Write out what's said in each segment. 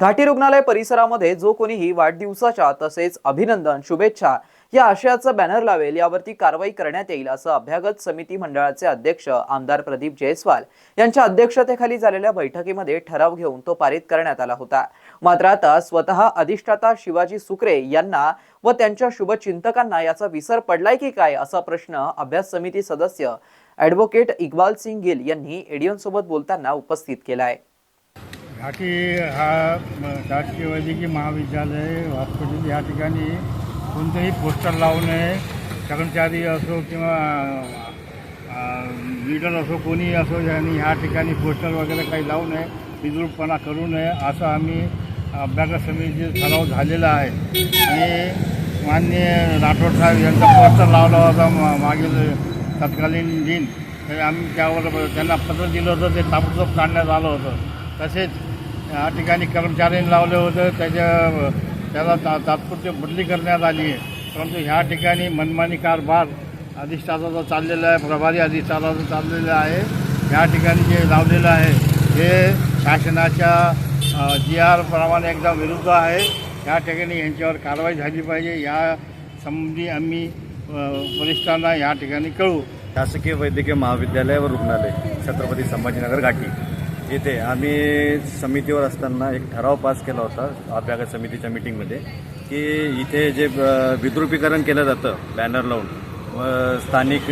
घाटी रुग्णालय परिसरामध्ये जो कोणीही वाढदिवसाच्या तसेच अभिनंदन शुभेच्छा या आशयाचं बॅनर लावेल यावरती कारवाई करण्यात येईल असं अभ्यागत समिती मंडळाचे अध्यक्ष आमदार प्रदीप जयस्वाल यांच्या अध्यक्षतेखाली झालेल्या बैठकीमध्ये ठराव घेऊन तो पारित करण्यात आला होता. मात्र आता स्वतः अधिष्ठाता शिवाजी सुकरे यांना व त्यांच्या शुभचिंतकांना याचा विसर पडलाय की काय असा प्रश्न अभ्यास समिती सदस्य ॲडव्होकेट इक्बाल सिंग गिल यांनी एडियन सोबत बोलताना उपस्थित केलाय. घाटी हा शासकीय वैद्यकीय महाविद्यालय हॉस्पिटल या ठिकाणी कोणतंही पोस्टर लावू नये. कर्मचारी असो किंवा लिडर असो कोणी असो यांनी ह्या ठिकाणी पोस्टर वगैरे काही लावू नये विद्रूपपणा करू नये असं आम्ही अभ्यास समितीचे ठराव झालेला आहे. आणि मान्य राठोड साहेब यांचा पोस्टर लावला होता मा- मागील तत्कालीन दिन. तर आम्ही त्यावर त्यांना पत्र दिलं होतं ते ताबडतोब काढण्यात आलं होतं. तसेच या ठिकाणी कर्मचाऱ्यांनी लावलं होतं. त्याच्या त्याला ता तात्पुरती बदली करण्यात आली आहे. परंतु ह्या ठिकाणी मनमानी कारभार अधिष्ठाताचा चाललेला आहे प्रभारी अधिष्ठाताचा चाललेला आहे. ह्या ठिकाणी जे लावलेलं आहे हे शासनाच्या जी आर प्रमाणे एकदम विरुद्ध आहे. या ठिकाणी यांच्यावर कारवाई झाली पाहिजे. या संबंधी आम्ही वरिष्ठांना या ठिकाणी कळू शासकीय वैद्यकीय महाविद्यालय व रुग्णालय छत्रपती संभाजीनगर घाटी. येथे आम्ही समितीवर असताना एक ठराव पास केला होता अभ्यागत समितीच्या मिटिंगमध्ये की इथे जे विद्रुपीकरण केलं जातं बॅनर लावून व स्थानिक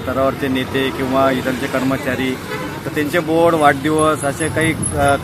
स्तरावरचे नेते किंवा इतरचे कर्मचारी तर त्यांचे बोर्ड वाढदिवस असे काही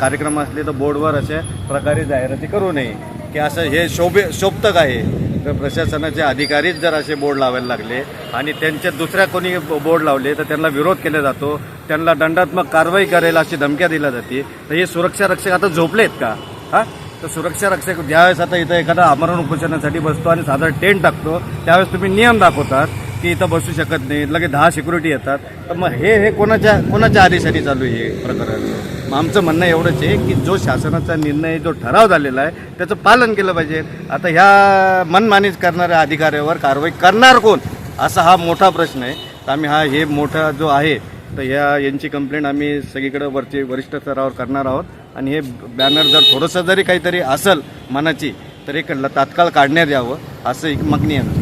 कार्यक्रम असले तर बोर्डवर अशा प्रकारे जाहिराती करू नये. की असं हे शोभे शोभतं आहे. तर प्रशासनाचे अधिकारीच जर असे बोर्ड लावायला लागले आणि त्यांच्या दुसऱ्या कोणी बोर्ड लावले तर त्यांना विरोध केला जातो. त्यांना दंडात्मक कारवाई करेल अशी धमक्या दिल्या जाते. तर हे सुरक्षा रक्षक आता झोपलेत का? हा? तर सुरक्षा रक्षक ज्यावेळेस आता इथं एखादा आमरण उपोषणासाठी बसतो आणि साधारण टेंट टाकतो त्यावेळेस तुम्ही नियम दाखवतात. की इथं बसू शकत नाही लगेच दहा सिक्युरिटी येतात. तर मग हे हे कोणाच्या कोणाच्या आदेशाने चालू आहे हे प्रकरण? मग आमचं म्हणणं एवढंच आहे की जो शासनाचा निर्णय जो ठराव झालेला आहे त्याचं पालन केलं पाहिजे. आता ह्या मनमानीच करणाऱ्या अधिकाऱ्यावर कारवाई करणार कोण? असा हा मोठा प्रश्न आहे. तर आम्ही हा हे मोठा जो आहे तर ह्या यांची कंप्लेंट आम्ही सगळीकडे वरची वरिष्ठ स्तरावर करणार आहोत. आणि हे बॅनर जर थोडंसं जरी काहीतरी असेल मनाची तर एक तात्काळ काढण्यात यावं असं एक मागणी आहे